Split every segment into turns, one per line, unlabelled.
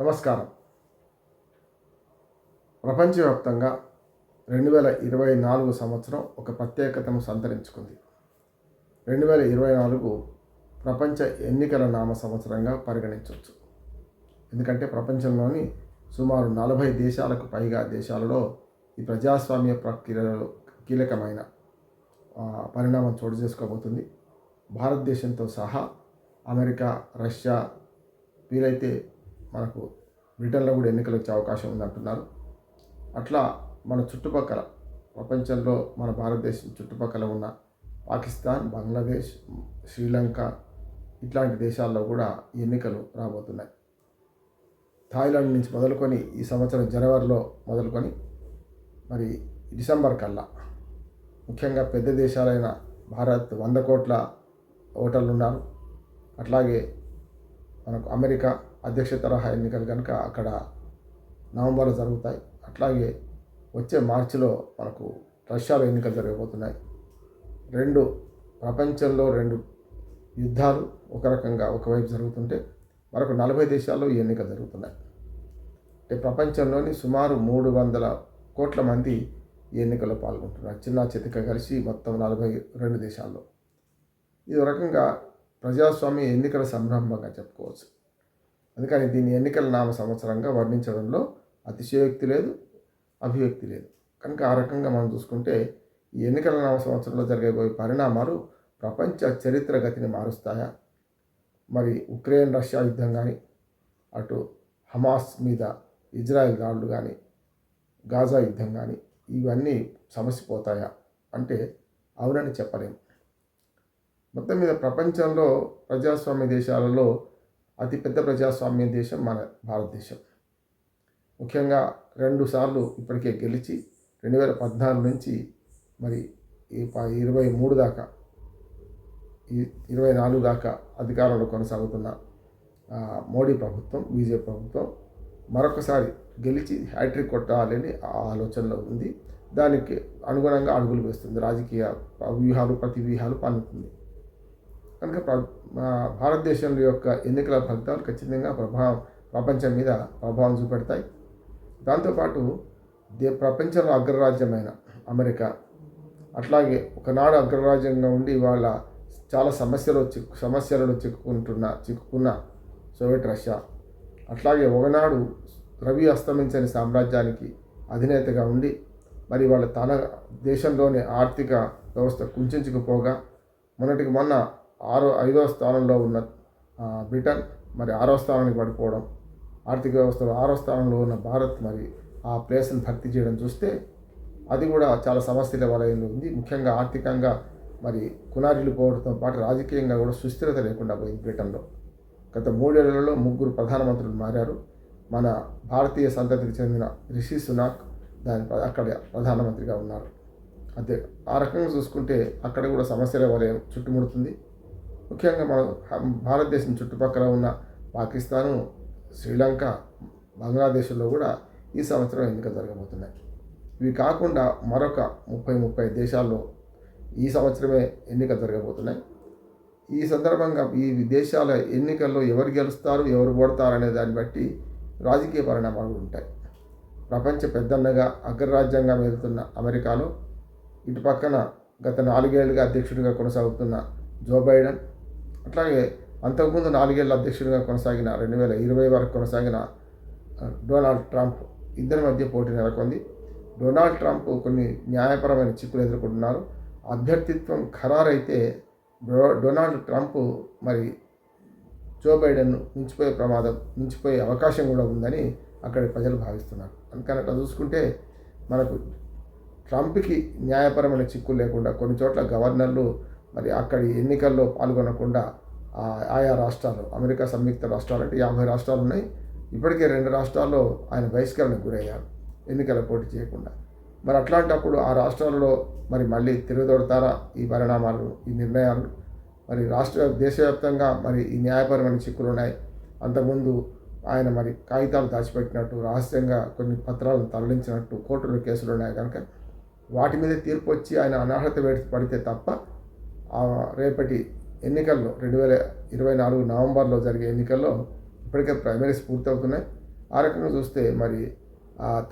నమస్కారం. ప్రపంచవ్యాప్తంగా రెండు వేల ఇరవై నాలుగు సంవత్సరం ఒక ప్రత్యేకతను సంతరించుకుంది. రెండు వేల ఇరవై నాలుగు ప్రపంచ ఎన్నికల నామ సంవత్సరంగా పరిగణించవచ్చు. ఎందుకంటే ప్రపంచంలోని సుమారు నలభై దేశాలకు పైగా దేశాలలో ఈ ప్రజాస్వామ్య ప్రక్రియలో కీలకమైన పరిణామం చోటు చేసుకోబోతుంది. భారతదేశంతో సహా అమెరికా రష్యా వీలైతే మనకు బ్రిటన్లో కూడా ఎన్నికలు వచ్చే అవకాశం ఉందంటున్నారు అట్లా మన చుట్టుపక్కల ప్రపంచంలో మన భారతదేశం చుట్టుపక్కల ఉన్న పాకిస్తాన్ బంగ్లాదేశ్ శ్రీలంక ఇట్లాంటి దేశాల్లో కూడా ఈ ఎన్నికలు రాబోతున్నాయి. థాయిలాండ్ నుంచి మొదలుకొని ఈ సంవత్సరం జనవరిలో మొదలుకొని మరి డిసెంబర్ కల్లా ముఖ్యంగా పెద్ద దేశాలైన భారత్ వంద కోట్ల ఓటర్లు ఉన్నారు. అట్లాగే మనకు అమెరికా అధ్యక్ష తరహా ఎన్నికలు కనుక అక్కడ నవంబర్లో జరుగుతాయి. అట్లాగే వచ్చే మార్చిలో మనకు రష్యాలో ఎన్నికలు జరగబోతున్నాయి. రెండు ప్రపంచంలో రెండు యుద్ధాలు ఒక రకంగా ఒకవైపు జరుగుతుంటే మరొక నలభై దేశాల్లో ఈ ఎన్నికలు జరుగుతున్నాయి. అంటే ప్రపంచంలోని సుమారు మూడు వందల కోట్ల మంది ఈ ఎన్నికల్లో పాల్గొంటున్నారు. చిన్న చితిక కలిసి మొత్తం నలభై రెండు దేశాల్లో. ఇది ఒక రకంగా ప్రజాస్వామ్య ఎన్నికల సంరంభంగా చెప్పుకోవచ్చు. అందుకని దీన్ని ఎన్నికల నామ సంవత్సరంగా వర్ణించడంలో అతిశయోక్తి లేదు అభివ్యక్తి లేదు. కనుక ఆ రకంగా మనం చూసుకుంటే ఈ ఎన్నికల నామ సంవత్సరంలో జరగబోయే పరిణామాలు ప్రపంచ చరిత్ర గతిని మారుస్తాయా? మరి ఉక్రెయిన్ రష్యా యుద్ధం కానీ అటు హమాస్ మీద ఇజ్రాయెల్ దాడులు కానీ గాజా యుద్ధం కానీ ఇవన్నీ సమసిపోతాయా అంటే అవునని చెప్పలేము మొత్తం మీద ప్రపంచంలో ప్రజాస్వామ్య దేశాలలో అతిపెద్ద ప్రజాస్వామ్య దేశం మన భారతదేశం. ముఖ్యంగా రెండు సార్లు ఇప్పటికే గెలిచి రెండు వేల పద్నాలుగు నుంచి మరి ఈ ప- ఇరవై మూడు దాకా ఇరవై నాలుగు దాకా అధికారంలో కొనసాగుతున్న మోడీ ప్రభుత్వం బీజేపీ ప్రభుత్వం మరొకసారి గెలిచి హ్యాట్రిక్ కొట్టాలని ఆ ఆలోచనలో ఉంది. దానికి అనుగుణంగా అడుగులు వేస్తుంది. రాజకీయ వ్యూహాలు ప్రతి వ్యూహాలు పన్నుతుంది. కనుక మా భారతదేశం యొక్క ఎన్నికల ఫలితాలు ఖచ్చితంగా ప్రభావం ప్రపంచం మీద ప్రభావం చూపెడతాయి. దాంతోపాటు దే ప్రపంచంలో అగ్రరాజ్యమైన అమెరికా అట్లాగే ఒకనాడు అగ్రరాజ్యంగా ఉండి వాళ్ళ చాలా సమస్యలు చిక్కు సమస్యలలో చిక్కుకుంటున్న చిక్కుకున్న సోవియట్ రష్యా అట్లాగే ఒకనాడు రవి అస్తమించని సామ్రాజ్యానికి అధినేతగా ఉండి మరి వాళ్ళ తన దేశంలోని ఆర్థిక వ్యవస్థ కుంచుకుపోగా మొన్నటికి మొన్న ఆరో ఐదో స్థానంలో ఉన్న బ్రిటన్ మరి ఆరో స్థానానికి పడిపోవడం ఆర్థిక వ్యవస్థలో ఆరో స్థానంలో ఉన్న భారత్ మరి ఆ ప్లేస్ని భర్తీ చేయడం చూస్తే అది కూడా చాలా సమస్యల వలయంలో ఉంది. ముఖ్యంగా ఆర్థికంగా మరి కునారిలు పోవడంతో పాటు రాజకీయంగా కూడా సుస్థిరత లేకుండా పోయింది బ్రిటన్లో. గత మూడేళ్ళలో ముగ్గురు ప్రధానమంత్రులు మారారు. మన భారతీయ సంతతికి చెందిన రిషి సునాక్ దాని అక్కడ ప్రధానమంత్రిగా ఉన్నారు. అదే ఆ రకంగా చూసుకుంటే అక్కడ కూడా సమస్యల వలయం చుట్టుముడుతుంది. ముఖ్యంగా మన భారతదేశం చుట్టుపక్కల ఉన్న పాకిస్తాను శ్రీలంక బంగ్లాదేశ్లో కూడా ఈ సంవత్సరం ఎన్నిక జరగబోతున్నాయి. ఇవి కాకుండా మరొక ముప్పై ముప్పై దేశాల్లో ఈ సంవత్సరమే ఎన్నిక జరగబోతున్నాయి. ఈ సందర్భంగా ఈ దేశాల ఎన్నికల్లో ఎవరు గెలుస్తారు ఎవరు ఓడతారు అనే దాన్ని బట్టి రాజకీయ పరిణామాలు ఉంటాయి. ప్రపంచ పెద్దన్నగా అగ్రరాజ్యంగా వెళ్తున్న అమెరికాలో ఇటు పక్కన గత నాలుగేళ్ళుగా అధ్యక్షుడిగా కొనసాగుతున్న జో బైడెన్ అట్లాగే అంతకుముందు నాలుగేళ్ళ అధ్యక్షుడిగా కొనసాగిన రెండు వేల ఇరవై వరకు కొనసాగిన డొనాల్డ్ ట్రంప్ ఇద్దరి మధ్య పోటీ నెలకొంది. డొనాల్డ్ ట్రంప్ కొన్ని న్యాయపరమైన చిక్కులు ఎదుర్కొంటున్నారు. అభ్యర్థిత్వం ఖరారైతే డో డొనాల్డ్ ట్రంప్ మరి జో బైడెన్ మించిపోయే ప్రమాదం మించిపోయే అవకాశం కూడా ఉందని అక్కడి ప్రజలు భావిస్తున్నారు. అందుకని అట్లా చూసుకుంటే మనకు ట్రంప్కి న్యాయపరమైన చిక్కులు లేకుండా కొన్ని చోట్ల గవర్నర్లు మరి అక్కడి ఎన్నికల్లో పాల్గొనకుండా ఆ ఆయా రాష్ట్రాలు అమెరికా సంయుక్త రాష్ట్రాలు అంటే యాభై రాష్ట్రాలు ఉన్నాయి. ఇప్పటికే రెండు రాష్ట్రాల్లో ఆయన బహిష్కరణకు గురయ్యారు ఎన్నికల పోటీ చేయకుండా. మరి అట్లాంటప్పుడు ఆ రాష్ట్రాలలో మరి మళ్ళీ తిరుగుదొడతారా ఈ పరిణామాలు ఈ నిర్ణయాలు? మరి రాష్ట్ర దేశవ్యాప్తంగా మరి ఈ న్యాయపరమైన చిక్కులు ఉన్నాయి. అంతకుముందు ఆయన మరి కాగితాలు దాచిపెట్టినట్టు రహస్యంగా కొన్ని పత్రాలను తరలించినట్టు కోర్టులో కేసులు ఉన్నాయి కనుక వాటి మీద తీర్పు వచ్చి ఆయన అనర్హత వేడి పడితే తప్ప రేపటి ఎన్నికల్లో రెండు వేల ఇరవై నాలుగు నవంబర్లో జరిగే ఎన్నికల్లో ఇప్పటికే ప్రైమరీస్ పూర్తవుతున్నాయి. ఆ రకంగా చూస్తే మరి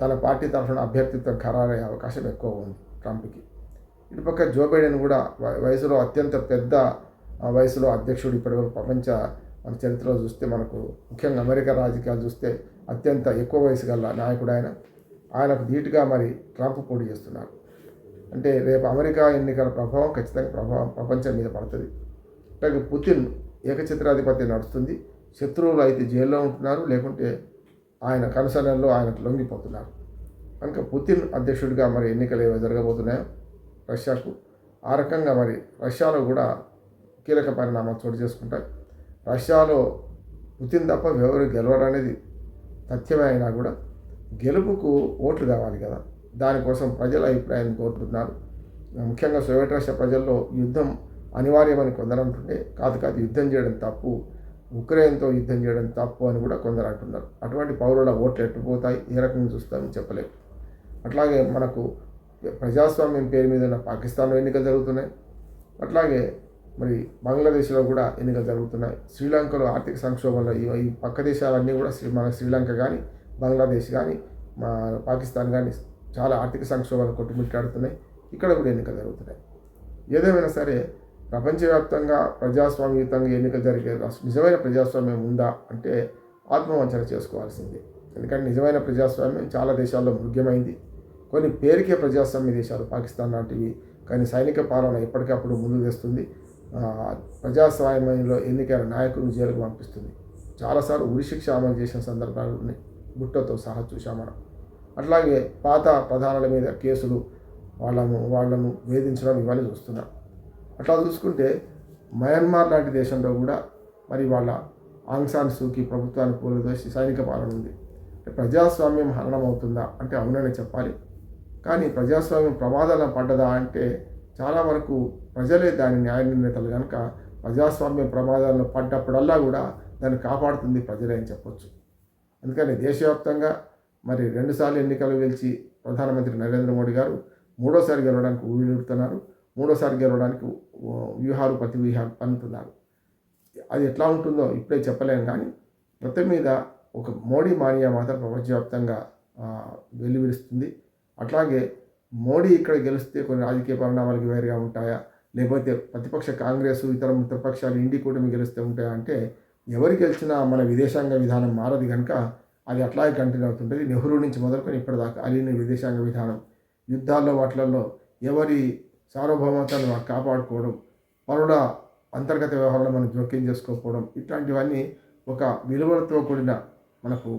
తన పార్టీ తరఫున అభ్యర్థిత్వం ఖరారయ్యే అవకాశం ఎక్కువ ఉంది ట్రంప్కి. ఇటుపక్క జో బైడెన్ కూడా వయసులో అత్యంత పెద్ద వయసులో అధ్యక్షుడు ఇప్పటివరకు ప్రపంచ మన చరిత్రలో చూస్తే మనకు ముఖ్యంగా అమెరికా రాజకీయాలు చూస్తే అత్యంత ఎక్కువ వయసు గల నాయకుడు ఆయన. ఆయనకు ధీటుగా మరి ట్రంప్ పోటీ చేస్తున్నారు. అంటే రేపు అమెరికా ఎన్నికల ప్రభావం ఖచ్చితంగా ప్రభావం ప్రపంచం మీద పడుతుంది. అట్లాగే పుతిన్ ఏకచిత్రాధిపత్యం నడుస్తుంది. శత్రువులు అయితే జైల్లో ఉంటున్నారు. లేకుంటే ఆయన కనుసరణలో ఆయన లొంగిపోతున్నారు. కనుక పుతిన్ అధ్యక్షుడిగా మరి ఎన్నికలు ఏవో జరగబోతున్నాయో? రష్యాకు? ఆ రకంగా మరి రష్యాలో కూడా కీలక పరిణామాలు చోటు చేసుకుంటాయి. రష్యాలో పుతిన్ తప్ప ఎవరు గెలవరు అనేది తథ్యమే అయినా కూడా గెలుపుకు ఓట్లు కావాలి కదా. దానికోసం ప్రజల అభిప్రాయాన్ని కోరుతున్నారు ముఖ్యంగా సోవియట్ రష్యా ప్రజల్లో యుద్ధం అనివార్యమని కొందరు అంటుంటే కాదు కాదు యుద్ధం చేయడం తప్పు ఉక్రెయిన్తో యుద్ధం చేయడం తప్పు అని కూడా కొందరు అంటున్నారు. అటువంటి పౌరుల ఓట్లు ఎట్టుపోతాయి? ఏ రకంగా చూస్తామని చెప్పలేము అట్లాగే మనకు ప్రజాస్వామ్యం పేరు మీద ఉన్న పాకిస్తాన్లో ఎన్నికలు జరుగుతున్నాయి. అట్లాగే మరి బంగ్లాదేశ్లో కూడా ఎన్నికలు జరుగుతున్నాయి. శ్రీలంకలో ఆర్థిక సంక్షోభంలో ఈ పక్క దేశాలన్నీ కూడా శ్రీ మన శ్రీలంక కానీ బంగ్లాదేశ్ కానీ మా పాకిస్తాన్ కానీ చాలా ఆర్థిక సంక్షోభాలు కొట్టుమిట్టాడుతున్నాయి ఇక్కడ కూడా ఎన్నికలు జరుగుతున్నాయి. ఏదేమైనా సరే ప్రపంచవ్యాప్తంగా ప్రజాస్వామ్యయుతంగా ఎన్నికలు జరిగే నిజమైన ప్రజాస్వామ్యం ఉందా అంటే ఆత్మవంచన చేసుకోవాల్సింది. ఎందుకంటే నిజమైన ప్రజాస్వామ్యం చాలా దేశాల్లో మృగ్యమైంది. కొన్ని పేరుకే ప్రజాస్వామ్య దేశాలు పాకిస్తాన్ లాంటివి కానీ సైనిక పాలన ఎప్పటికప్పుడు ముందు తెస్తుంది. ప్రజాస్వామ్యంలో ఎన్నికైన నాయకులు జైలుకు పంపిస్తుంది. చాలాసార్లు ఉరిశిక్ష అమలు చేసిన సందర్భాలు ఉన్నాయి. బుట్టతో సహా చూసాం మనం. అట్లాగే పాత ప్రధానుల మీద కేసులు వాళ్ళను వాళ్ళను వేధించడం ఇవన్నీ చూస్తున్నాం. అట్లా చూసుకుంటే మయన్మార్ లాంటి దేశంలో కూడా మరి వాళ్ళ ఆంగ్సాన్ సూకి ప్రభుత్వాన్ని కూలదోసి సైనిక పాలన ఉంది. ప్రజాస్వామ్యం హరణం అవుతుందా అంటే అవునని చెప్పాలి. కానీ ప్రజాస్వామ్యం ప్రమాదాలను పడ్డదా అంటే చాలా వరకు ప్రజలే దాని న్యాయ నిర్ణేతలు కనుక ప్రజాస్వామ్యం ప్రమాదాలను పడ్డప్పుడల్లా కూడా దాన్ని కాపాడుతుంది ప్రజలే అని చెప్పొచ్చు. అందుకని దేశవ్యాప్తంగా మరి రెండుసార్లు ఎన్నికలు గెలిచి ప్రధానమంత్రి నరేంద్ర మోడీ గారు మూడోసారి గెలవడానికి ఊరుతున్నారు మూడోసారి గెలవడానికి వ్యూహాలు ప్రతి వ్యూహాలు పన్నుతున్నారు. అది ఎట్లా ఉంటుందో ఇప్పుడే చెప్పలేము కానీ మొత్తం మీద ఒక మోడీ మానియా మాత్రం ప్రపంచవ్యాప్తంగా ఆ, అట్లాగే మోడీ ఇక్కడ గెలిస్తే కొన్ని రాజకీయ పరిణామాలకు వేరుగా ఉంటాయా? లేకపోతే ప్రతిపక్ష కాంగ్రెస్ ఇతర మిత్రపక్షాలు ఇండి కూటమి గెలిస్తే ఉంటాయా? అంటే ఎవరు గెలిచినా మన విదేశాంగ విధానం మారదు కనుక అది అట్లాగే కంటిన్యూ అవుతుంటుంది. నెహ్రూ నుంచి మొదలుకొని ఇప్పటిదాకా అలీని విదేశాంగ విధానం యుద్ధాల్లో వాటిలలో ఎవరి సార్వభౌమతను మనం కాపాడుకోవడం పరుల అంతర్గత వ్యవహారాలు మనం జోక్యం చేసుకోకపోవడం ఇట్లాంటివన్నీ ఒక విలువలతో కూడిన మనకు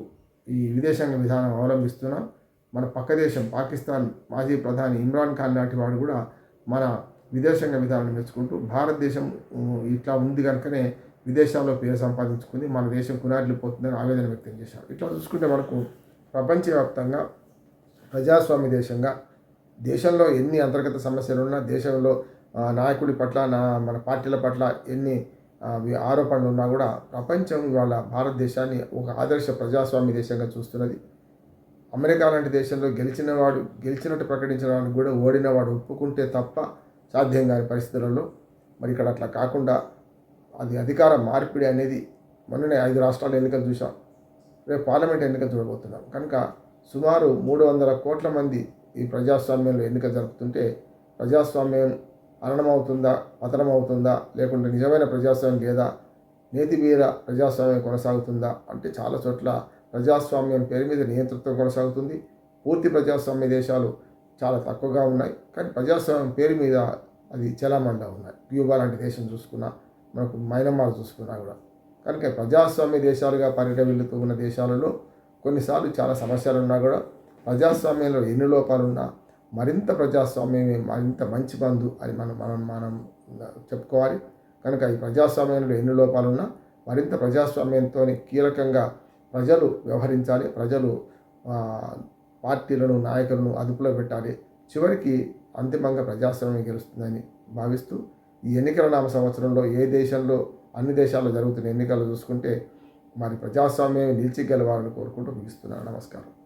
ఈ విదేశాంగ విధానం అవలంబిస్తున్నాం మన పక్క దేశం పాకిస్తాన్ మాజీ ప్రధాని ఇమ్రాన్ ఖాన్ లాంటి వాడు కూడా మన విదేశాంగ విధానాన్ని మెచ్చుకుంటూ భారతదేశం ఇట్లా ఉంది కనుకనే విదేశాల్లో పేరు సంపాదించుకుని మన దేశం కునారిల్లిపోతుందని ఆవేదన వ్యక్తం చేశారు. ఇట్లా చూసుకుంటే మనకు ప్రపంచవ్యాప్తంగా ప్రజాస్వామ్య దేశంగా దేశంలో ఎన్ని అంతర్గత సమస్యలు ఉన్నా దేశంలో నాయకుడి పట్ల నా మన పార్టీల పట్ల ఎన్ని ఆరోపణలు ఉన్నా కూడా ప్రపంచం ఇవాళ భారతదేశాన్ని ఒక ఆదర్శ ప్రజాస్వామ్య దేశంగా చూస్తున్నది. అమెరికా లాంటి దేశంలో గెలిచిన వాడు గెలిచినట్టు ప్రకటించిన వాడు కూడా ఓడిన వాడు ఒప్పుకుంటే తప్ప సాధ్యం కాని పరిస్థితులలో మరి ఇక్కడ అట్లా కాకుండా అది అధికార మార్పిడి అనేది మొన్ననే ఐదు రాష్ట్రాల ఎన్నికలు చూసాం రేపు పార్లమెంట్ ఎన్నికలు చూడబోతున్నాం. కనుక సుమారు మూడు వందల కోట్ల మంది ఈ ప్రజాస్వామ్యంలో ఎన్నిక జరుపుతుంటే ప్రజాస్వామ్యం అరణమవుతుందా పతనమవుతుందా లేకుంటే నిజమైన ప్రజాస్వామ్యం లేదా నేతి మీద ప్రజాస్వామ్యం కొనసాగుతుందా అంటే చాలా చోట్ల ప్రజాస్వామ్యం పేరు మీద నియంతృత్వం కొనసాగుతుంది. పూర్తి ప్రజాస్వామ్య దేశాలు చాలా తక్కువగా ఉన్నాయి. కానీ ప్రజాస్వామ్యం పేరు మీద అది చలామండా ఉన్నాయి క్యూబా లాంటి దేశం చూసుకున్నా మనకు మైనమార్ చూసుకున్నా కూడా. కనుక ప్రజాస్వామ్య దేశాలుగా పరిగణిల్లుతూ ఉన్న దేశాలలో కొన్నిసార్లు చాలా సమస్యలు ఉన్నా కూడా ప్రజాస్వామ్యంలో ఎన్ని లోపాలున్నా మరింత ప్రజాస్వామ్యమే మరింత మంచి బంధు అని మనం మనం మనం చెప్పుకోవాలి. కనుక ఈ ప్రజాస్వామ్యంలో ఎన్ని లోపాలున్నా మరింత ప్రజాస్వామ్యంతో కీలకంగా ప్రజలు వ్యవహరించాలి. ప్రజలు పార్టీలను నాయకులను అదుపులో పెట్టాలి. చివరికి అంతిమంగా ప్రజాస్వామ్యం గెలుస్తుందని భావిస్తూ ఈ ఎన్నికల నామ సంవత్సరంలో ఏ దేశంలో అన్ని దేశాల్లో జరుగుతున్న ఎన్నికలు చూసుకుంటే మరి ప్రజాస్వామ్యం నిలిచి గెలవాలని కోరుకుంటూ ముగిస్తున్నాను. నమస్కారం.